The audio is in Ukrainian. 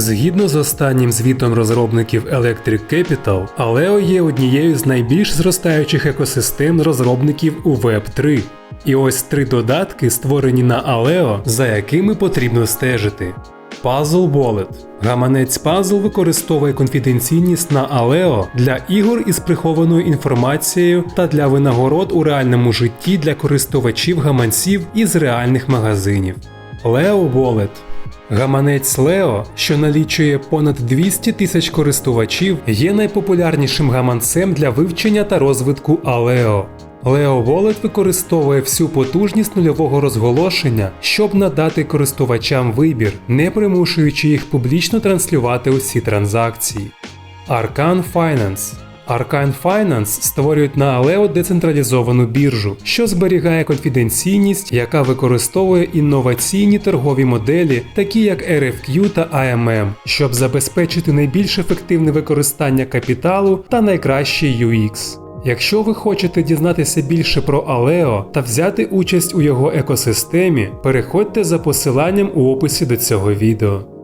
Згідно з останнім звітом розробників Electric Capital, Aleo є однією з найбільш зростаючих екосистем розробників у Web3. І ось три додатки, створені на Aleo, за якими потрібно стежити. Puzzle Wallet. Гаманець Puzzle використовує конфіденційність на Aleo для ігор із прихованою інформацією та для винагород у реальному житті для користувачів гаманців із реальних магазинів. Leo Wallet Гаманець Leo, що налічує понад 200 тисяч користувачів, є найпопулярнішим гаманцем для вивчення та розвитку Aleo. Leo Wallet використовує всю потужність нульового розголошення, щоб надати користувачам вибір, не примушуючи їх публічно транслювати усі транзакції. Arcan Finance Arcan Finance створюють на Aleo децентралізовану біржу, що зберігає конфіденційність, яка використовує інноваційні торгові моделі, такі як RFQ та AMM, щоб забезпечити найбільш ефективне використання капіталу та найкращий UX. Якщо ви хочете дізнатися більше про Aleo та взяти участь у його екосистемі, переходьте за посиланням у описі до цього відео.